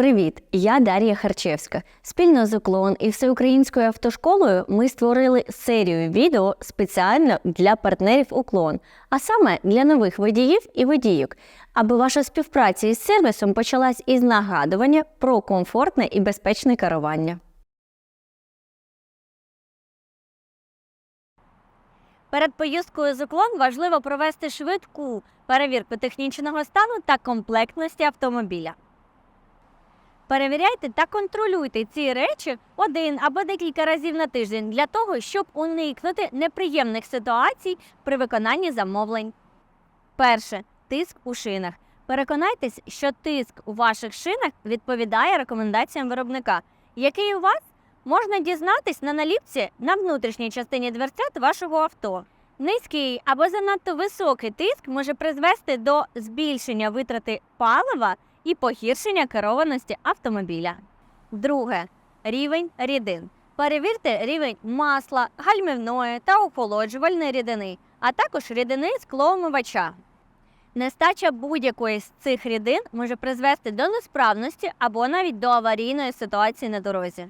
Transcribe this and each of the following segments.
Привіт, я Дар'я Харчевська. Спільно з Уклон і всеукраїнською автошколою ми створили серію відео спеціально для партнерів Уклон, а саме для нових водіїв і водійок, аби ваша співпраця із сервісом почалась із нагадування про комфортне і безпечне керування. Перед поїздкою з уклон важливо провести швидку перевірку технічного стану та комплектності автомобіля. Перевіряйте та контролюйте ці речі один або декілька разів на тиждень для того, щоб уникнути неприємних ситуацій при виконанні замовлень. Перше тиск у шинах. Переконайтесь, що тиск у ваших шинах відповідає рекомендаціям виробника, який у вас можна дізнатись на наліпці на внутрішній частині дверцят вашого авто. Низький або занадто високий тиск може призвести до збільшення витрати палива і погіршення керованості автомобіля. Друге рівень рідин. Перевірте рівень масла, гальмівної та охолоджувальної рідини, а також рідини склоомивача. Нестача будь-якої з цих рідин може призвести до несправності або навіть до аварійної ситуації на дорозі.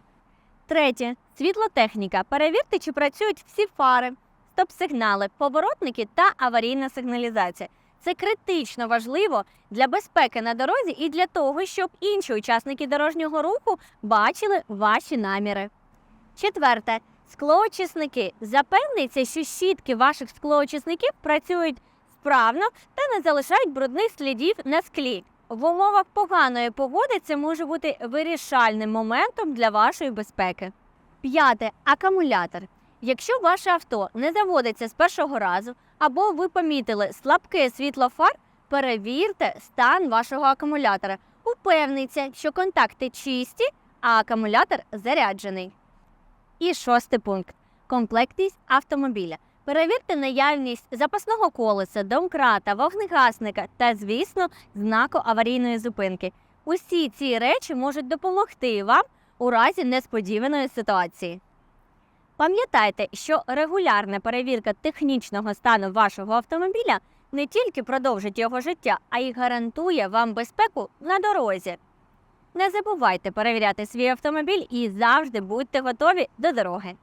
Третє світлотехніка. Перевірте, чи працюють всі фари, стоп-сигнали, поворотники та аварійна сигналізація. Це критично важливо для безпеки на дорозі і для того, щоб інші учасники дорожнього руху бачили ваші наміри. Четверте склоочисники. Запевніться, що щітки ваших склоочисників працюють справно та не залишають брудних слідів на склі. В умовах поганої погоди це може бути вирішальним моментом для вашої безпеки. П'яте акумулятор. Якщо ваше авто не заводиться з першого разу, або ви помітили слабке світло фар, перевірте стан вашого акумулятора. Упевніться, що контакти чисті, а акумулятор заряджений. І шостий пункт комплектність автомобіля. Перевірте наявність запасного колеса, домкрата, вогнегасника та, звісно, знаку аварійної зупинки. Усі ці речі можуть допомогти вам у разі несподіваної ситуації. Пам'ятайте, що регулярна перевірка технічного стану вашого автомобіля не тільки продовжить його життя, а й гарантує вам безпеку на дорозі. Не забувайте перевіряти свій автомобіль і завжди будьте готові до дороги.